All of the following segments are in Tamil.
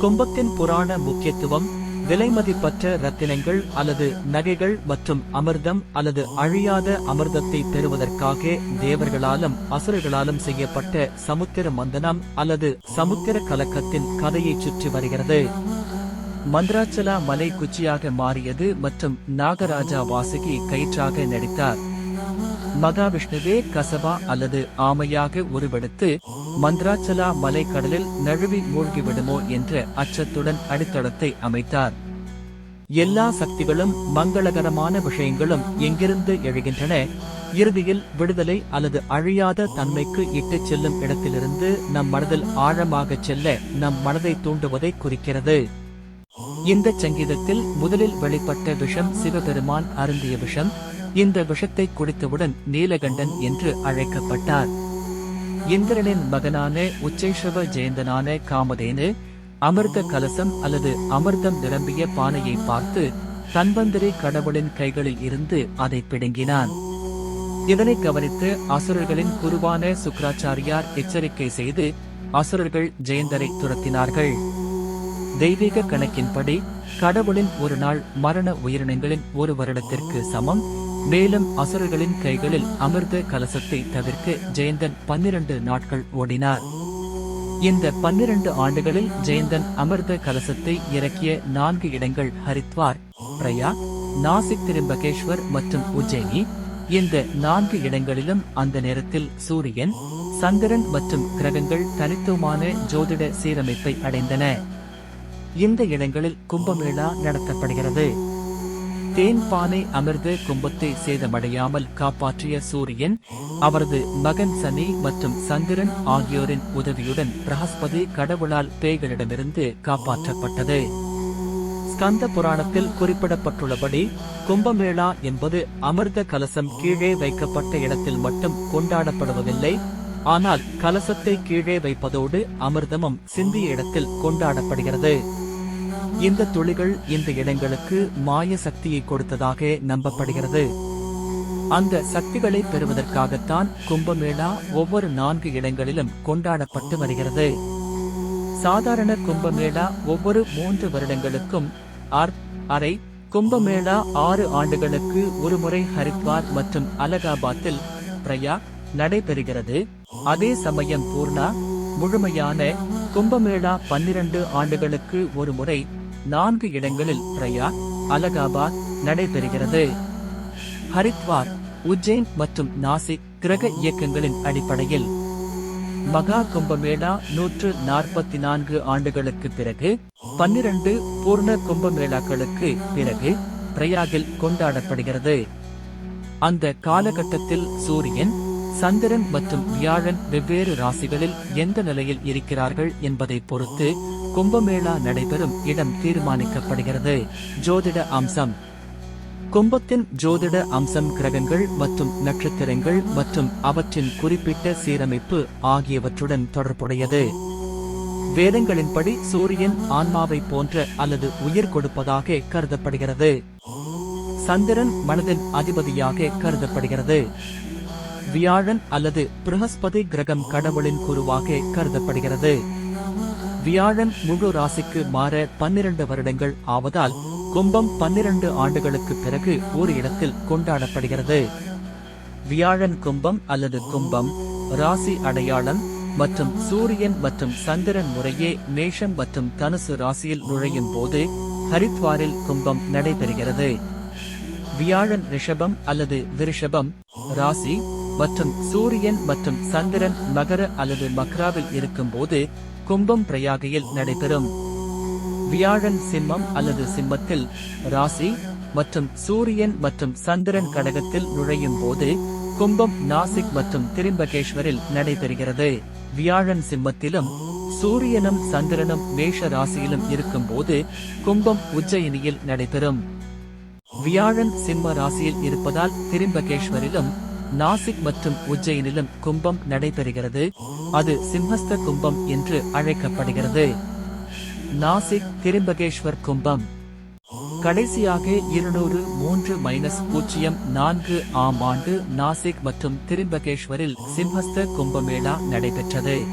கும்பத்தின் புராண முக்கியத்துவம் விலைமதிப்பற்ற ரத்தினங்கள் அல்லது நகைகள் மற்றும் அமிர்தம் அல்லது அழியாத அமிர்தத்தை பெறுவதற்காக தேவர்களாலும் அசுரர்களாலும் செய்யப்பட்ட சமுத்திர மந்தனம் அல்லது சமுத்திர கலக்கத்தின் கதையை சுற்றி வருகிறது. மந்திராச்சலா மலை குச்சியாக மாறியது மற்றும் நாகராஜா வாசுகி கயிற்றாக நடித்தார். மகாவிஷ்ணுவே கசபா அல்லது ஆமையாக உருவெடுத்து மந்திராச்சலா மலை கடலில் நழுவி மூழ்கிவிடுமோ என்ற அச்சத்துடன் அடித்தளத்தை அமைத்தார். எல்லா சக்திகளும் மங்களகரமான விஷயங்களும் எங்கிருந்து எழுகின்றன? இறுதியில் விடுதலை அல்லது அழியாத தன்மைக்கு இட்டுச் செல்லும் இடத்திலிருந்து நம் மனதில் ஆழமாகச் செல்ல நம் மனதை தூண்டுவதை குறிக்கிறது. இந்த சங்கீதத்தில் முதலில் வெளிப்பட்ட விஷம் சிவபெருமான் அருந்திய விஷம் இந்த விஷத்தை குடித்தவுடன் நீலகண்டன் என்று அழைக்கப்பட்டார். இந்திரனின் மகனான உச்சேஷவ ஜெயந்தனான காமதேனு அமிர்த கலசம் அல்லது அமிர்தம் நிரம்பிய பானையை பார்த்து தன்வந்திரி கடவுளின் கைகளில் இருந்து அதை பிடுங்கினான். இதனை கவனித்து அசுரர்களின் குருவான சுக்ராச்சாரியார் எச்சரிக்கை செய்து அசுரர்கள் ஜெயந்தரை துரத்தினார்கள். தெய்வீக கணக்கின்படி கடவுளின் ஒரு நாள் மரண உயிரினங்களின் ஒரு வருடத்திற்கு சமம் மேலும் அசுரர்களின் கைகளில் அமிர்த கலசத்தை தவிர்க்க ஜெயந்தன் பன்னிரண்டு நாட்கள் ஓடினார். இந்த பன்னிரண்டு ஆண்டுகளில் ஜெயந்தன் அமிர்த கலசத்தை இறக்கிய நான்கு இடங்கள் ஹரித்வார் பிரயா நாசிக் திரும்பகேஸ்வர் மற்றும் உஜ்ஜயினி. இந்த நான்கு இடங்களிலும் அந்த நேரத்தில் சூரியன் சந்திரன் மற்றும் கிரகங்கள் தனித்துவமான ஜோதிட சீரமைப்பை அடைந்தன. இந்த இடங்களில் கும்பமேளா நடத்தப்படுகிறது. தேன் பானை அமிர்த கும்பத்தை சேதமடையாமல் காப்பாற்றிய சூரியன் அவரது மகன் சனி மற்றும் சந்திரன் ஆகியோரின் உதவியுடன் பிரகஸ்பதி கடவுளால் பேய்களிடமிருந்து காப்பாற்றப்பட்டது. ஸ்கந்த புராணத்தில் குறிப்பிடப்பட்டுள்ளபடி கும்பமேளா என்பது அமிர்த கலசம் கீழே வைக்கப்பட்ட இடத்தில் மட்டும் கொண்டாடப்படுவதில்லை. ஆனால் கலசத்தை கீழே வைப்பதோடு அமிர்தமும் சிந்திய இடத்தில் கொண்டாடப்படுகிறது. இந்த துளிகள் இந்த இடங்களுக்கு மாய சக்தியை கொடுத்ததாக நம்பப்படுகிறது. அந்த சக்திகளை பெறுவதற்காகத்தான் கும்பமேளா ஒவ்வொரு நான்கு இடங்களிலும் கொண்டாடப்பட்டு வருகிறது. சாதாரண கும்பமேளா ஒவ்வொரு மூன்று வருடங்களுக்கும் அர் அரை கும்பமேளா ஆறு ஆண்டுகளுக்கு ஒருமுறை ஹரித்வார் மற்றும் அலகாபாத்தில் பிரயா நடைபெறுகிறது. அதே சமயம் பூர்ணா முழுமையான கும்பமேளா பன்னிரண்டு ஆண்டுகளுக்கு ஒருமுறை நான்கு இடங்களில் பிரயாக் அலகாபாத் நடைபெறுகிறது. ஹரித்வார் உஜ்ஜைன் மற்றும் நாசிக் கிரக இயக்கங்களின் அடிப்படையில். மகா கும்பமேளா நூற்று நாற்பத்தி நான்கு ஆண்டுகளுக்கு பிறகு பன்னிரண்டு பூர்ண கும்பமேளாக்களுக்கு பிறகு பிரயாகில் கொண்டாடப்படுகிறது. அந்த காலகட்டத்தில் சூரியன் சந்திரன் மற்றும் வியாழன் வெவ்வேறு ராசிகளில் எந்த நிலையில் இருக்கிறார்கள் என்பதை பொறுத்து கும்பமேளா நடைபெறும் இடம் தீர்மானிக்கப்படுகிறது. ஜோதிட அம்சம். கும்பத்தின் ஜோதிட அம்சம் கிரகங்கள் மற்றும் நட்சத்திரங்கள் மற்றும் அவற்றின் குறிப்பிட்ட சீரமைப்பு ஆகியவற்றுடன் தொடர்புடையது. வேதங்களின்படி சூரியன் ஆன்மாவை போன்ற அல்லது உயிர் கொடுப்பதாக கருதப்படுகிறது. சந்திரன் மனதின் அதிபதியாக கருதப்படுகிறது. வியாழன் அல்லது பிரகஸ்பதி கிரகம் கடவுளின் குருவாக கருதப்படுகிறது. வியாழன் முழு ராசிக்கு மாற பன்னிரண்டு வருடங்கள் ஆவதால் கும்பம் பன்னிரண்டு ஆண்டுகளுக்கு பிறகு ஒரு இடத்தில் கொண்டாடப்படுகிறது. வியாழன் கும்பம் அல்லது கும்பம் ராசி அடையாளம் மற்றும் சூரியன் மற்றும் சந்திரன் முறையே மேஷம் மற்றும் தனுசு ராசியில் நுழையும் போது ஹரித்வாரில் கும்பம் நடைபெறுகிறது. வியாழன் ரிஷபம் அல்லது விருஷபம் ராசி மற்றும் சூரியன் மற்றும் சந்திரன் மகர அல்லது மக்ராவில் இருக்கும்போது கும்பம் பிரயாகையில் நடைபெறும். வியாழன் சிம்மம் அல்லது சிம்மத்தில் ராசி மற்றும் சூரியன் மற்றும் சந்திரன் கடகத்தில் நுழையும் போது கும்பம் நாசிக் மற்றும் திரிம்பகேஸ்வரில் நடைபெறுகிறது. வியாழன் சிம்மத்திலும் சூரியனும் சந்திரனும் மேஷ ராசியிலும் இருக்கும்போது கும்பம் உஜ்ஜயினியில் நடைபெறும். வியாழன் சிம்ம ராசியில் இருப்பதால் திரிம்பகேஸ்வரிலும் நாசிக் மற்றும் உஜ்ஜயினிலும் கும்பம் நடைபெறுகிறது. அது சிம்ஹஸ்த கும்பம் என்று அழைக்கப்படுகிறது. நாசிக் திரும்பகேஸ்வர் கும்பம். கடைசியாக இருநூறு மூன்று மைனஸ் பூஜ்ஜியம் நான்கு ஆம் ஆண்டு நாசிக் மற்றும் திரும்பகேஸ்வரில் சிம்ஹஸ்த கும்பமேளா நடைபெற்றது.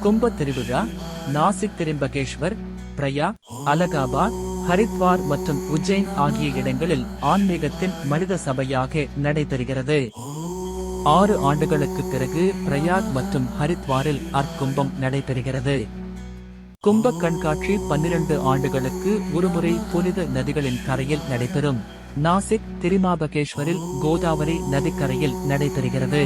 கும்ப திருவிழா நாசிக் திரும்பகேஸ்வர் பிரயா அலகாபாத் ஹரித்வார் மற்றும் உஜ்ஜைன் ஆகிய இடங்களில் ஆன்மீகத்தின் மனித சபையாக நடைபெறுகிறது. ஆறு ஆண்டுகளுக்கு பிறகு பிரயாக் மற்றும் ஹரித்வாரில் அற்கும்பம் நடைபெறுகிறது. கும்ப கண்காட்சி பன்னிரண்டு ஆண்டுகளுக்கு ஒருமுறை புனித நதிகளின் கரையில் நடைபெறும். நாசிக் திரிமாபகேஸ்வரில் கோதாவரி நதிக்கரையில் நடைபெறுகிறது.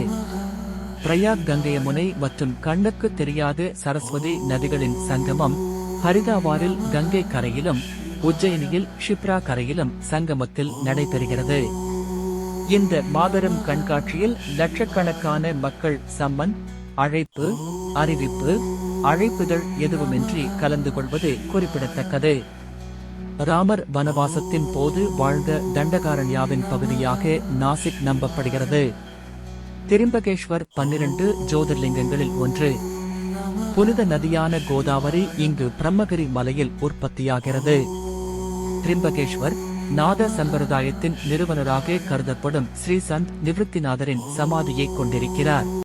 பிரயாக் கங்கையமுனை மற்றும் கண்ணுக்கு தெரியாத சரஸ்வதி நதிகளின் சங்கமம் ஹரிதாவாரில் கங்கை கரையிலும் உஜ்ஜயினியில் ஷிப்ரா கரையிலும் சங்கமத்தில் நடைபெறுகிறது. இந்த மாபெரும் கண்காட்சியில் லட்சக்கணக்கான மக்கள் சம்மன் அழைப்பு அறிவிப்பு அழைப்புதழ் எதுவுமின்றி கலந்து கொள்வது குறிப்பிடத்தக்கது. ராமர் வனவாசத்தின் போது வாழ்ந்த தண்டகாரண்யாவின் பகுதியாக நாசிக் நம்பப்படுகிறது. திரிம்பகேஸ்வர் பன்னிரண்டு ஜோதிர்லிங்கங்களில் ஒன்று. புனித நதியான கோதாவரி இங்கு பிரம்மகிரி மலையில் உற்பத்தியாகிறது. திரிம்பகேஸ்வர் நாத சம்பிரதாயத்தின் நிறுவனராக கருதப்படும் ஸ்ரீசந்த் நிவத்திநாதரின் சமாதியை கொண்டிருக்கிறார்.